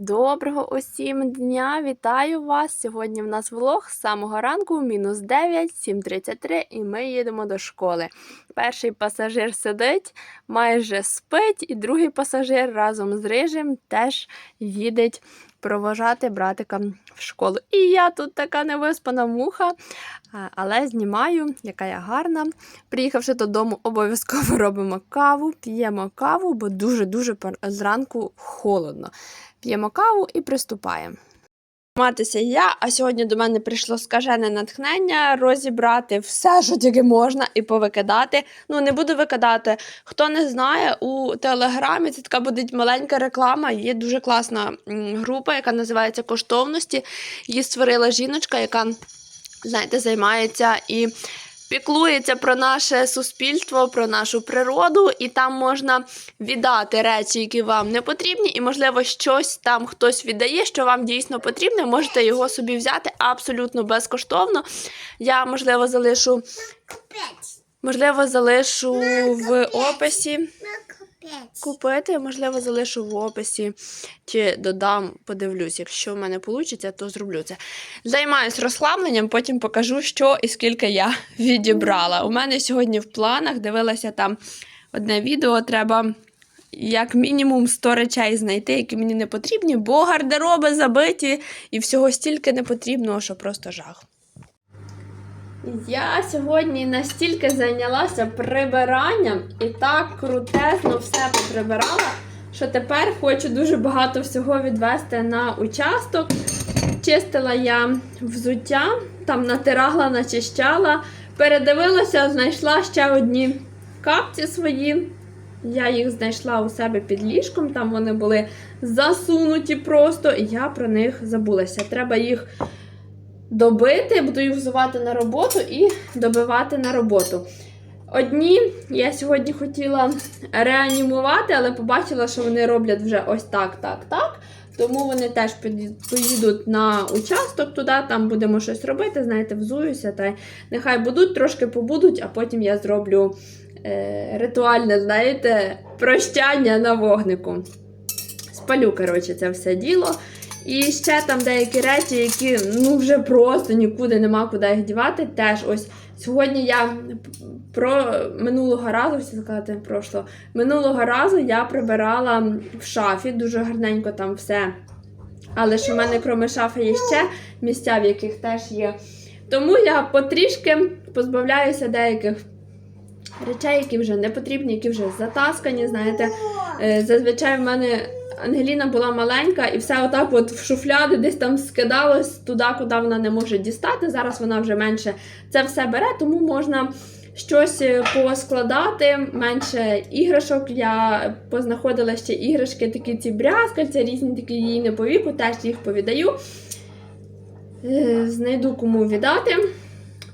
Доброго усім дня! Вітаю вас! Сьогодні в нас влог з самого ранку, мінус 9, 7.33 і ми їдемо до школи. Перший пасажир сидить, майже спить, і другий пасажир разом з рижем теж їде провожати братика в школу. І я тут така невиспана муха, але знімаю, яка я гарна. Приїхавши додому, обов'язково робимо каву, п'ємо каву, бо дуже-дуже зранку холодно. П'ємо каву і приступаємо. Матися я, а сьогодні до мене прийшло скажене натхнення розібрати все, що тільки можна, і повикидати. Ну, не буду викидати. Хто не знає, у телеграмі це така буде маленька реклама. Є дуже класна група, яка називається Коштовності. Її створила жіночка, яка, знаєте, займається і піклується про наше суспільство, про нашу природу, і там можна віддати речі, які вам не потрібні, і, можливо, щось там хтось віддає, що вам дійсно потрібне, можете його собі взяти абсолютно безкоштовно. Я, можливо, залишу, можливо, залишу в описі. Купити, можливо, залишу в описі чи додам, подивлюсь. Якщо в мене вийде, то зроблю це. Займаюсь розхламленням, потім покажу, що і скільки я відібрала. У мене сьогодні в планах дивилася там одне відео, треба. Як мінімум 100 речей знайти, які мені не потрібні, бо гардероби забиті і всього стільки не потрібного, що просто жах. Я сьогодні настільки зайнялася прибиранням і так крутезно все поприбирала, що тепер хочу дуже багато всього відвести на участок. Чистила я взуття, там натирала, начищала, передивилася, знайшла ще одні капці свої. Я їх знайшла у себе під ліжком, там вони були засунуті просто, і я про них забулася. Треба їх добити, буду їх взувати на роботу і добивати на роботу. Одні я сьогодні хотіла реанімувати, але побачила, що вони роблять вже ось так, так, так. Тому вони теж поїдуть на участок туди, там будемо щось робити, знаєте, взуюся, та нехай будуть, трошки побудуть, а потім я зроблю е, ритуальне, знаєте, прощання на вогнику. Спалю, коротше, це все діло. І ще там деякі речі, які ну вже просто нікуди нема куди їх дівати. Теж ось сьогодні я про минулого разу, сказати, прошло, минулого разу я прибирала в шафі, дуже гарненько там все. Але ж у мене, крім шафи, є ще місця, в яких теж є. Тому я потрішки позбавляюся деяких речей, які вже не потрібні, які вже затаскані. Знаєте, Е, зазвичай в мене Ангеліна була маленька, і все отак от в шуфляди десь там скидалось туди, куди вона не може дістати. Зараз вона вже менше це все бере, тому можна щось е, поскладати, менше іграшок. Я познаходила ще іграшки, такі ці брязкальця, різні такі їй не по віку, теж їх повідаю. Е, Знайду кому віддати.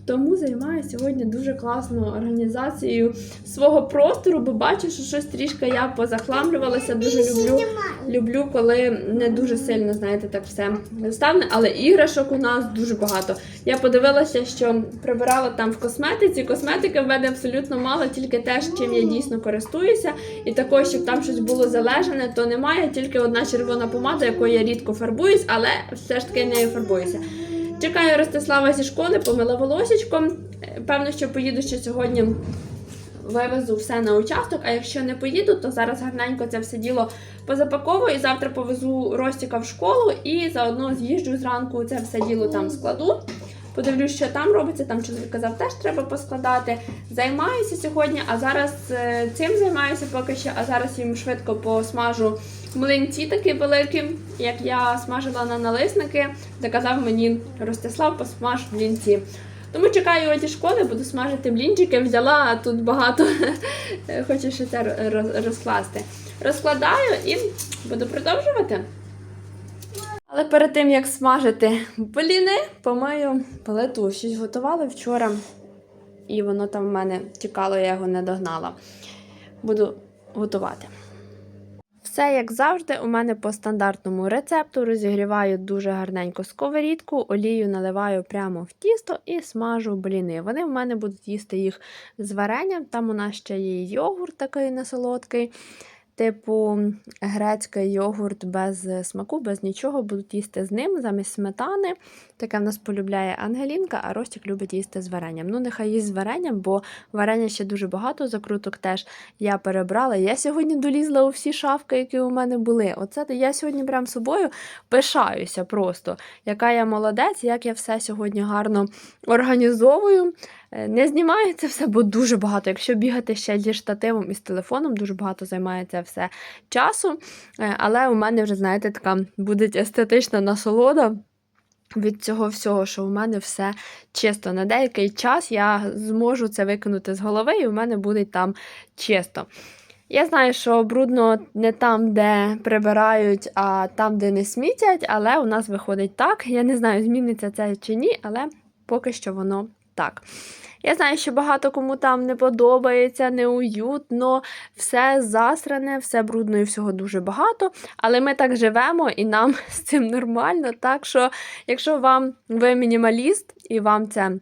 Тому займаюся сьогодні дуже класною організацією свого простору, бо бачу, що щось трішки я позахламлювалася. Дуже люблю, люблю, коли не дуже сильно, знаєте, так все розставне, але іграшок у нас дуже багато. Я подивилася, що прибирала там в косметиці. Косметики в мене абсолютно мало, тільки те, чим я дійсно користуюся. І також, щоб там щось було залежане, то немає. Тільки одна червона помада, якою я рідко фарбуюсь, але все ж таки нею фарбуюся. Чекаю Ростислава зі школи, помила волосічком. Е, Певно, що поїду ще сьогодні. Вивезу все на участок, а якщо не поїду, то зараз гарненько це все діло позапаковую і завтра повезу Ростіка в школу і заодно з'їжджу зранку це все діло там складу. Подивлюсь, що там робиться. Там чоловік казав, теж треба поскладати. Займаюся сьогодні, а зараз е, цим займаюся поки що, а зараз їм швидко посмажу млинці такі великі, як я смажила на налисники, заказав мені Ростислав, посмаж млинці. Тому чекаю зі школи, буду смажити блінчики, взяла а тут багато. Хочу ще це розкласти. Розкладаю і буду продовжувати. Але перед тим як смажити бліни, помию плиту. Щось готували вчора, і воно там в мене тікало, я його не догнала. Буду готувати. Все як завжди, у мене по стандартному рецепту розігріваю дуже гарненько сковорідку, олію наливаю прямо в тісто і смажу бліни. Вони в мене будуть їсти їх з варенням. Там у нас ще є йогурт такий несолодкий. Типу грецький йогурт без смаку, без нічого, будуть їсти з ним замість сметани. Таке в нас полюбляє Ангелінка, а Ростік любить їсти з варенням. Ну, нехай їсть з варенням, бо варення ще дуже багато, закруток теж я перебрала. Я сьогодні долізла у всі шафки, які у мене були. Оце я сьогодні прям собою пишаюся просто, яка я молодець, як я все сьогодні гарно організовую. Е, Не знімаю це все, бо дуже багато. Якщо бігати ще зі штативом і з телефоном, дуже багато займає це все часу. Е, Але у мене вже, знаєте, така буде естетична насолода. Від цього всього, що у мене все чисто. На деякий час я зможу це викинути з голови, і у мене буде там чисто. Я знаю, що брудно не там, де прибирають, а там, де не смітять, але у нас виходить так. Я не знаю, зміниться це чи ні, але поки що воно так. Я знаю, що багато кому там не подобається, неуютно, все засране, все брудно і всього дуже багато. Але ми так живемо і нам з цим нормально. Так що, якщо вам ви мінімаліст і вам це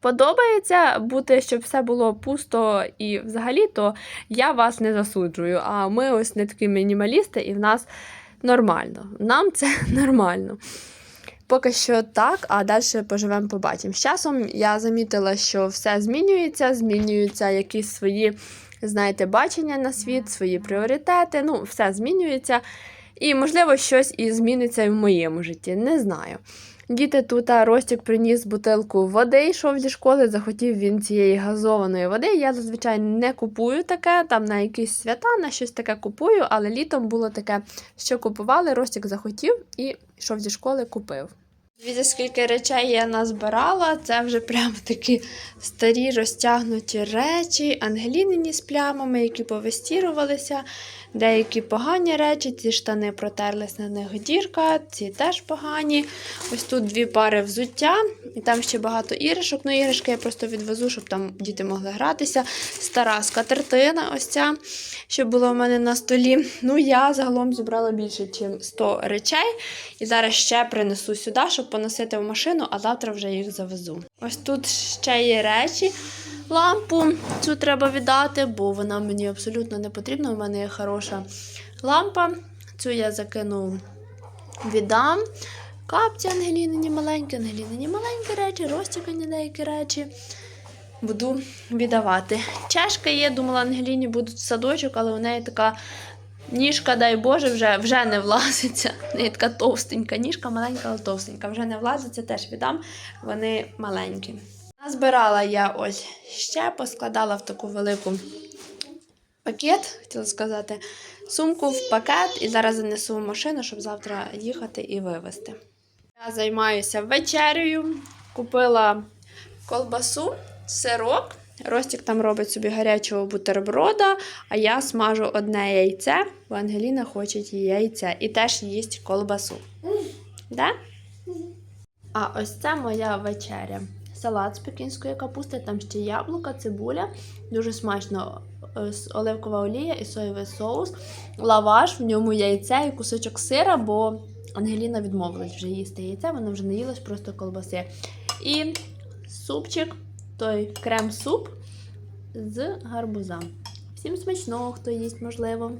подобається бути, щоб все було пусто і взагалі, то я вас не засуджую. А ми ось не такі мінімалісти, і в нас нормально. Нам це нормально. Поки що так, а далі поживемо, побачимо. З часом я замітила, що все змінюється, змінюються якісь свої, знаєте, бачення на світ, свої пріоритети. Ну, все змінюється. І, можливо, щось і зміниться і в моєму житті. Не знаю. Діти тут Ростік приніс бутилку води, йшов зі школи, захотів він цієї газованої води. Я зазвичай не купую таке, там на якісь свята, на щось таке купую, але літом було таке, що купували, Ростік захотів і йшов зі школи, купив. Дивіться, скільки речей я назбирала. Це вже прям такі старі розтягнуті речі, ангелінині з плямами, які повестірувалися. Деякі погані речі, ці штани протерлись на них дірка, ці теж погані. Ось тут дві пари взуття, і там ще багато іграшок. Ну, іграшки я просто відвезу, щоб там діти могли гратися. Стара скатертина, ось ця, що була у мене на столі. Ну, я загалом зібрала більше, ніж 100 речей. І зараз ще принесу сюди, щоб поносити в машину, а завтра вже їх завезу. Ось тут ще є речі. Лампу цю треба віддати, бо вона мені абсолютно не потрібна. У мене є хороша лампа. Цю я закину віддам. Капці Ангелінині маленькі, Ангелінині маленькі речі, розтікані деякі речі. Буду віддавати. Чашка є, думала, Ангеліні будуть садочок, але у неї така ніжка, дай Боже, вже, вже не влазиться. У неї така товстенька ніжка, маленька, але товстенька. Вже не влазиться, теж віддам. Вони маленькі. Назбирала я ось ще, поскладала в таку велику пакет, хотіла сказати, сумку в пакет і зараз занесу в машину, щоб завтра їхати і вивезти. Я займаюся вечерею, купила колбасу, сирок. Ростік там робить собі гарячого бутерброда, а я смажу одне яйце, бо Ангеліна хоче її яйце і теж їсть колбасу. Да? А ось це моя вечеря. Салат з пекінської капусти, там ще яблука, цибуля. Дуже смачно е, оливкова олія і соєвий соус, лаваш, в ньому яйце і кусочок сира, бо Ангеліна відмовилась вже їсти яйце, вона вже не їлась просто колбаси. І супчик, той крем-суп з гарбуза. Всім смачного, хто їсть, можливо.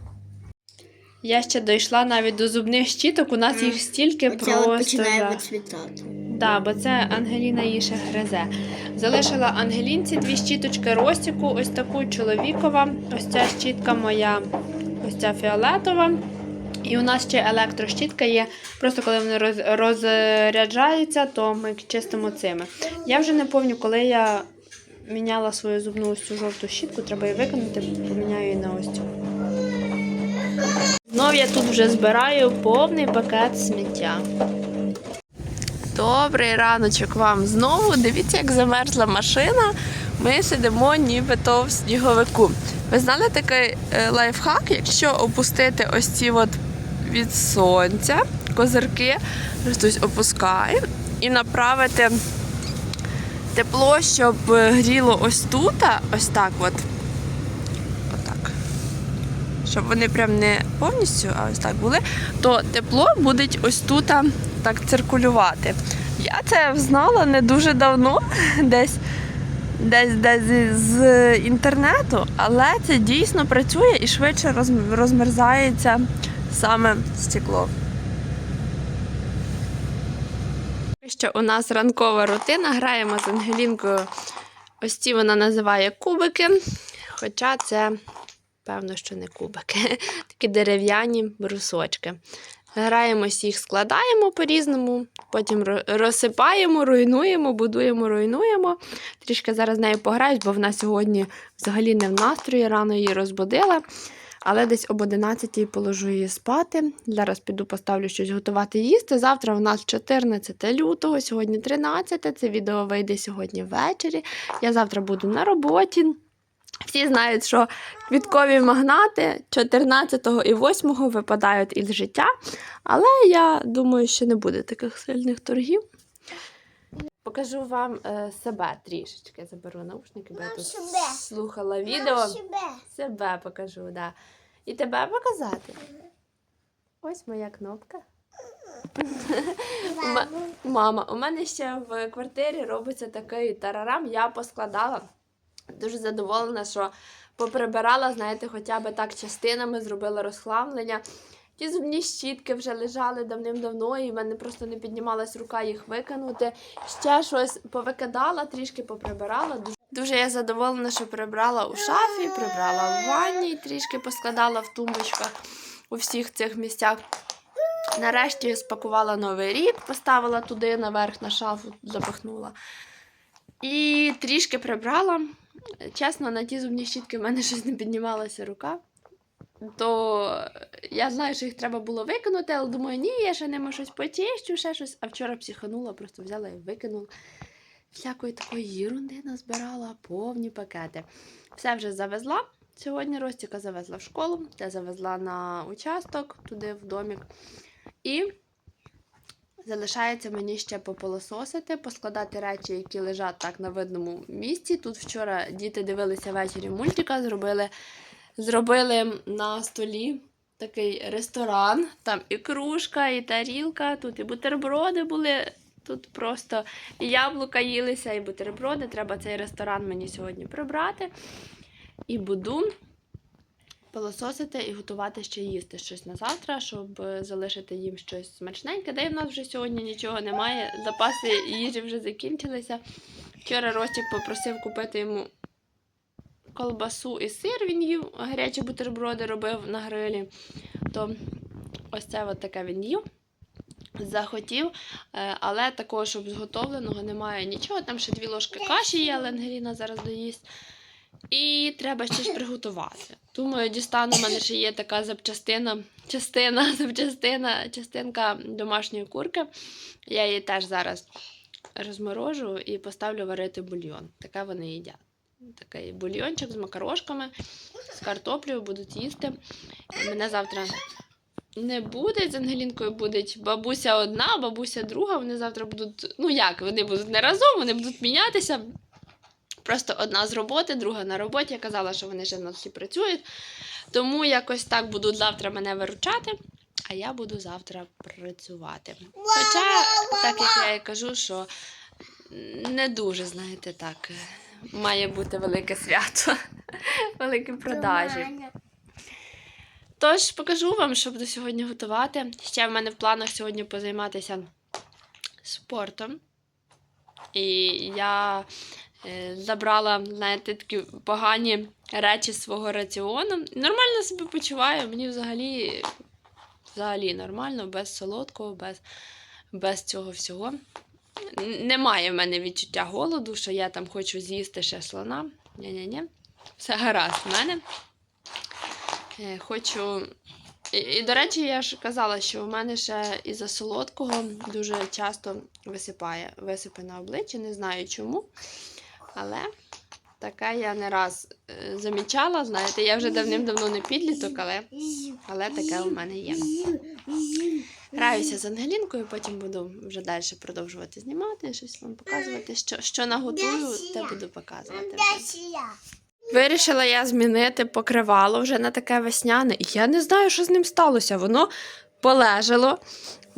Я ще дійшла навіть до зубних щіток, у нас їх стільки Оце просто. починає жах. Так, бо це Ангеліна її ще гризе. Залишила Ангелінці дві щіточки Ростіку, ось таку чоловікова. Ось ця щітка моя, ось ця фіолетова. І у нас ще електрощітка є. Просто коли вони роз, розряджаються, то ми чистимо цими. Я вже не пам'ятаю, коли я міняла свою зубну ось цю жовту щітку, треба її виконати, поміняю її на ось цю. Знов я тут вже збираю повний пакет сміття. Добрий раночок вам знову. Дивіться, як замерзла машина. Ми сидимо нібито в сніговику. Ви знали такий е, лайфхак, якщо опустити ось ці от від сонця козирки, хтось опускає, і направити тепло, щоб гріло ось тут, ось так от. Щоб вони прям не повністю, а ось так були, то тепло буде ось тут так циркулювати. Я це знала не дуже давно, десь десь десь з- інтернету, але це дійсно працює і швидше розмерзається саме стекло. Що у нас ранкова рутина. Граємо з Ангелінкою. Ось ці вона називає кубики. Хоча це, певно, що не кубики, такі дерев'яні брусочки. Граємось їх, складаємо по-різному, потім розсипаємо, руйнуємо, будуємо, руйнуємо. Трішки зараз з нею пограюсь, бо вона сьогодні взагалі не в настрої, рано її розбудила. Але десь об 11 положу її спати. Зараз піду поставлю щось готувати їсти. Завтра у нас 14 лютого, сьогодні 13. Це відео вийде сьогодні ввечері. Я завтра буду на роботі. Всі знають, що квіткові магнати 14 і 8 випадають із життя. Але я думаю, що не буде таких сильних торгів. Покажу вам е, себе трішечки. Заберу наушники, бо я тут себе. слухала відео. Себе. Себе покажу, да. І тебе показати. Ось моя кнопка. Мама, у мене ще в квартирі робиться такий тарарам, я поскладала. Дуже задоволена, що поприбирала, знаєте, хоча б так частинами зробила розхламлення. Ті зубні щітки вже лежали давним-давно, і в мене просто не піднімалась рука їх викинути. Ще щось повикидала, трішки поприбирала. Дуже, я задоволена, що прибрала у шафі, прибрала в ванні, трішки поскладала в тумбочках у всіх цих місцях. Нарешті спакувала новий рік, поставила туди наверх на шафу, запахнула. І трішки прибрала. Чесно, на ті зубні щітки в мене щось не піднімалася рука. То я знаю, що їх треба було викинути, але думаю, ні, я ще ними щось почищу, ще щось. А вчора психанула, просто взяла і викинула. Всякої такої ерунди назбирала, повні пакети. Все вже завезла. Сьогодні Ростіка завезла в школу, я завезла на участок, туди в домік. І залишається мені ще пополососити, поскладати речі, які лежать так на видному місці. Тут вчора діти дивилися ввечері мультика, зробили, зробили на столі такий ресторан. Там і кружка, і тарілка, тут і бутерброди були. Тут просто і яблука їлися, і бутерброди. Треба цей ресторан мені сьогодні прибрати. І буду пилососити і готувати ще їсти щось на завтра, щоб залишити їм щось смачненьке. Де в нас вже сьогодні нічого немає. Запаси їжі вже закінчилися. Вчора Ростік попросив купити йому колбасу і сир. Він їв гарячі бутерброди робив на грилі. То ось це от таке він їв. Захотів, е, але такого, щоб зготовленого, немає нічого. Там ще дві ложки каші є, але Ангеліна зараз доїсть. І треба щось приготувати. Думаю, дістану, у мене ще є така запчастина, частина, запчастина, частинка домашньої курки. Я її теж зараз розморожу і поставлю варити бульйон. Таке вони їдять. Такий бульйончик з макарошками, з картоплею будуть їсти. Мене завтра не буде з Ангелінкою буде бабуся одна, бабуся друга. Вони завтра будуть. Ну як, вони будуть не разом, вони будуть мінятися. Просто одна з роботи, друга на роботі. Я казала, що вони ще всі працюють. Тому якось так будуть завтра мене виручати, а я буду завтра працювати. Хоча, так як я і кажу, що не дуже, знаєте, так, має бути велике свято, великі продажі. Тож покажу вам, що буду сьогодні готувати. Ще в мене в планах сьогодні позайматися спортом. І я забрала, знаєте, такі погані речі свого раціону. Нормально себе почуваю, мені взагалі, взагалі нормально, без солодкого, без, без цього всього. Немає в мене відчуття голоду, що я там хочу з'їсти ще слона. Ні-ні-ні. Все гаразд в мене. Е, Хочу. І, і, до речі, я ж казала, що у мене ще із-за солодкого дуже часто висипає висипи на обличчя, не знаю чому. Але таке я не раз е, замічала. Знаєте, я вже давним-давно не підліток, але, але таке у мене є. Граюся з Ангелінкою, потім буду вже далі продовжувати знімати, щось вам показувати. Що, що наготую, те буду показувати. Вирішила я змінити покривало вже на таке весняне, я не знаю, що з ним сталося. Воно полежало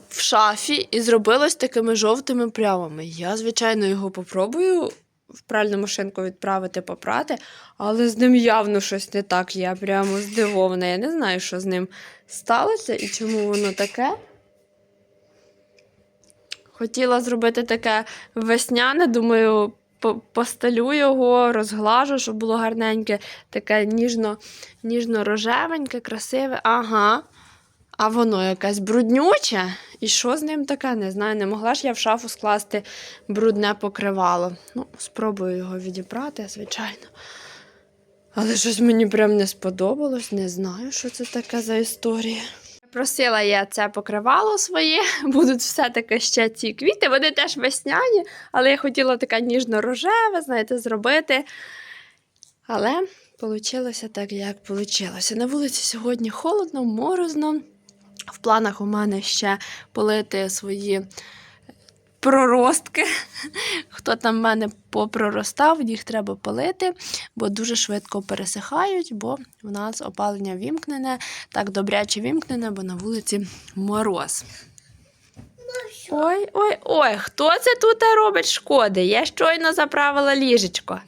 в шафі і зробилось такими жовтими плямами. Я, звичайно, його попробую в пральну машинку відправити попрати, але з ним явно щось не так. Я прямо здивована. Я не знаю, що з ним сталося і чому воно таке. Хотіла зробити таке весняне, думаю, постелю його, розглажу, щоб було гарненьке, таке ніжно, ніжно-рожевеньке, красиве. Ага. А воно якесь бруднюче. І що з ним таке? Не знаю. Не могла ж я в шафу скласти брудне покривало. Ну, спробую його відібрати, звичайно. Але щось мені прям не сподобалось, не знаю, що це таке за історія. Просила я це покривало своє, будуть все-таки ще ці квіти. Вони теж весняні, але я хотіла таке ніжно-рожеве, знаєте, зробити. Але вийшло так, як вийшло. На вулиці сьогодні холодно, морозно. В планах у мене ще полити свої проростки. Хто там в мене попроростав, їх треба полити, бо дуже швидко пересихають, бо в нас опалення вімкнене, так добряче вімкнене, бо на вулиці мороз. Ой, ой, ой, хто це тут робить шкоди? Я щойно заправила ліжечко.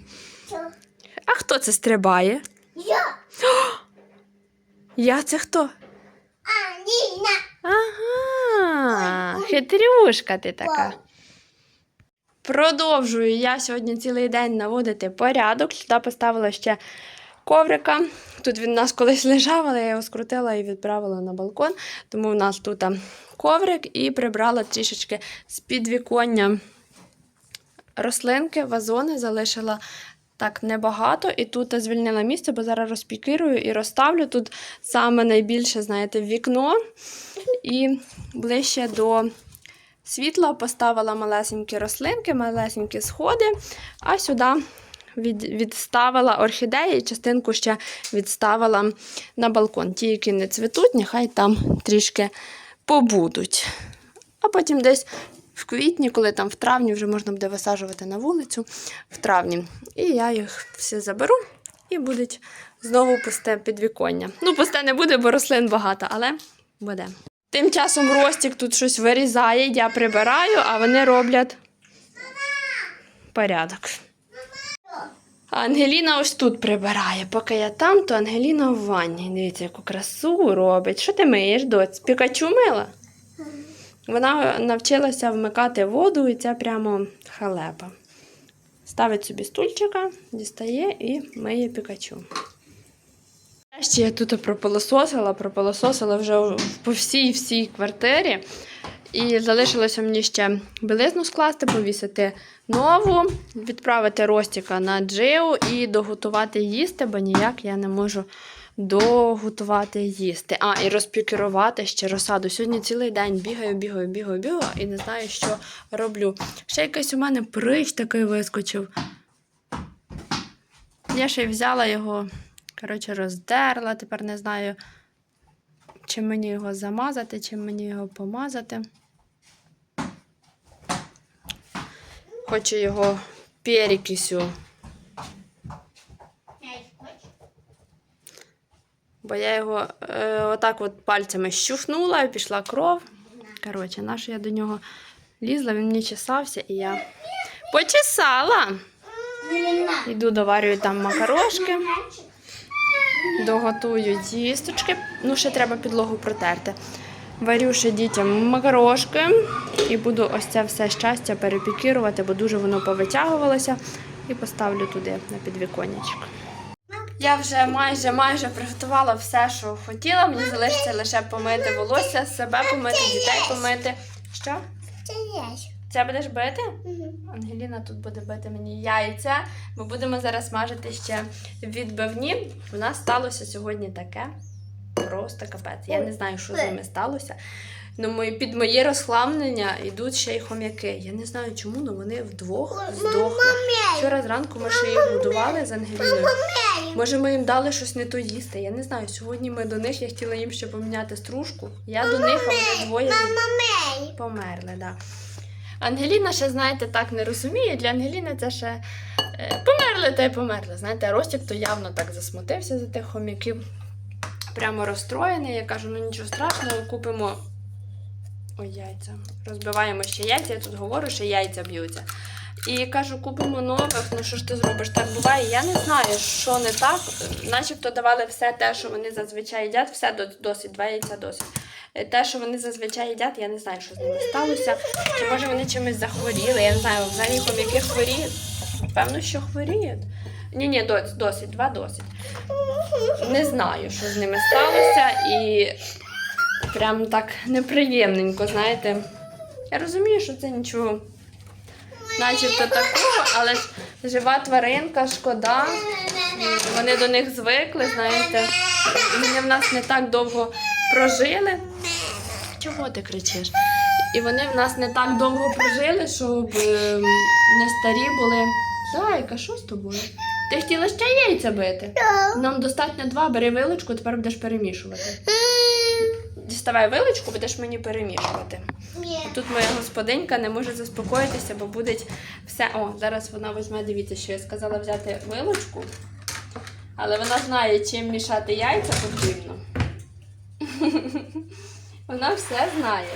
А хто це стрибає? Я. Я це хто? Ага, хитрюшка ти така. Продовжую я сьогодні цілий день наводити порядок. Сюди поставила ще коврика. Тут він у нас колись лежав, але я його скрутила і відправила на балкон. Тому в нас тут коврик і прибрала трішечки з підвіконня рослинки, вазони залишила так небагато. І тут звільнила місце, бо зараз розпікірую і розставлю. Тут саме найбільше, знаєте, вікно. І ближче до світла поставила малесенькі рослинки, малесенькі сходи, а сюди від, відставила орхідеї, частинку ще відставила на балкон. Ті, які не цвітуть, нехай там трішки побудуть. А потім десь в квітні, коли там в травні вже можна буде висаджувати на вулицю в травні. І я їх всі заберу і будуть знову пусте підвіконня. Ну, пусте не буде, бо рослин багато, але буде. Тим часом Ростік тут щось вирізає, я прибираю, а вони роблять порядок. Ангеліна ось тут прибирає. Поки я там, то Ангеліна в ванні. Дивіться, яку красу робить. Що ти миєш, доць? Пікачу мила? Вона навчилася вмикати воду, і це прямо халепа. Ставить собі стульчика, дістає і миє пікачу. Нарешті я тут пропилососила, пропилососила вже по всій всій квартирі. І залишилося мені ще білизну скласти, повісити нову, відправити Ростіка на джиу і доготувати їсти, бо ніяк я не можу доготувати їсти. А, і розпікерувати ще розсаду. Сьогодні цілий день бігаю, бігаю, бігаю, бігаю і не знаю, що роблю. Ще якийсь у мене прищ такий вискочив. Я ще й взяла його, коротше, роздерла. Тепер не знаю, чи мені його замазати, чи мені його помазати. Хочу його перекисю, бо я його е, отак от пальцями щухнула і пішла кров. Коротше, нащо я до нього лізла, він мені чесався і я почесала. Йду доварюю там макарошки. Доготую тісточки. Ну, ще треба підлогу протерти. Варю ще дітям макарошки і буду ось це все щастя перепікірувати, бо дуже воно повитягувалося. І поставлю туди на підвіконнячок. Я вже майже майже приготувала все, що хотіла. Мені залишиться лише помити волосся, себе помити, дітей помити. Що? Це будеш бити? Ангеліна тут буде бити мені яйця. Ми будемо зараз смажити ще відбивні. У нас сталося сьогодні таке. Просто капець. Я не знаю, що з ними сталося. Ну, мої- під моє розхламлення йдуть ще й хом'яки. Я не знаю чому, але вони вдвох здохли. Вчора зранку ми ще їх годували з Ангеліною. Може, ми їм дали щось не то їсти. Я не знаю. Сьогодні ми до них, я хотіла їм ще поміняти стружку. Я до них, а вони двоє Мамей. померли. Да. Ангеліна ще, знаєте, так не розуміє. Для Ангеліни це ще е, померли та й померли. Знаєте, Ростік то явно так засмутився за тих хомяків. Прямо розстроєний. Я кажу, ну нічого страшного, купимо Ой, яйця. Розбиваємо ще яйця, я тут говорю, що яйця б'ються. І кажу, купимо нових, ну що ж ти зробиш? Так буває. Я не знаю, що не так. Начебто давали все те, що вони зазвичай їдять, все досить, два яйця досить. Е, Те, що вони зазвичай їдять, я не знаю, що з ними сталося. Чи може вони чимось захворіли? Я не знаю, взагалі хом'яки хворіють. Певно, що хворіють. Ні, ні, досить, досить, два досить. Не знаю, що з ними сталося, і прям так неприємненько, знаєте. Я розумію, що це нічого, начебто такого, але ж жива тваринка, шкода. Вони до них звикли, знаєте. Вони в нас не так довго прожили. Чого ти кричиш? І вони в нас не так довго прожили, щоб ем, не старі були. Зайка, що з тобою? Ти хотіла ще яйця бити? Нам достатньо два, бери вилочку, тепер будеш перемішувати. Діставай вилочку, будеш мені перемішувати. Ні. Тут моя господинька не може заспокоїтися, бо буде все. О, зараз вона візьме, дивіться, що я сказала взяти вилочку. Але вона знає, чим мішати яйця потрібно. Вона все знає.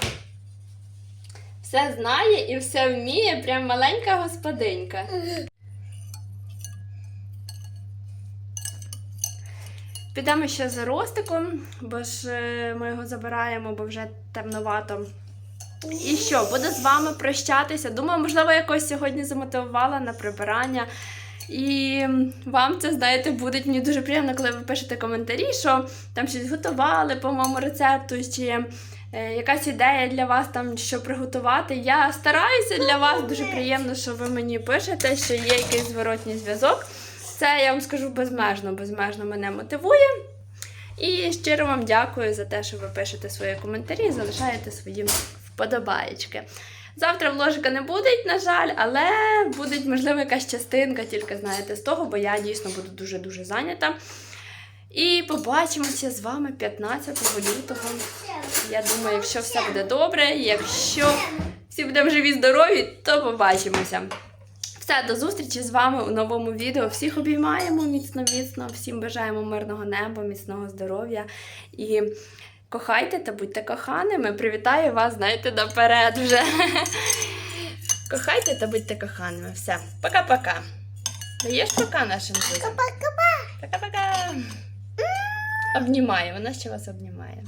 Все знає і все вміє, прям маленька господинька. Підемо ще за ростиком, бо ж е, ми його забираємо, бо вже темновато. І що, буду з вами прощатися. Думаю, можливо, якось сьогодні замотивувала на прибирання. І вам це, знаєте, буде мені дуже приємно, коли ви пишете коментарі, що там щось готували по моєму рецепту, чи е, якась ідея для вас там, що приготувати. Я стараюся для вас. Дуже приємно, що ви мені пишете, що є якийсь зворотній зв'язок. Це я вам скажу безмежно, безмежно мене мотивує. І щиро вам дякую за те, що ви пишете свої коментарі і залишаєте свої вподобаєчки. Завтра вложика не буде, на жаль, але буде, можливо, якась частинка, тільки знаєте, з того, бо я дійсно буду дуже-дуже зайнята. І побачимося з вами 15 лютого. Я думаю, якщо все буде добре, якщо всі будемо живі, здорові, то побачимося. Все, до зустрічі з вами у новому відео. Всіх обіймаємо міцно-міцно, всім бажаємо мирного неба, міцного здоров'я і кохайте та будьте коханими. Привітаю вас, знаєте, наперед вже. Кохайте та будьте коханими. Все, пока-пока. Даєш пока нашим друзям? Пока-пока. Пока-пока. Обнімає, вона ще вас обнімає.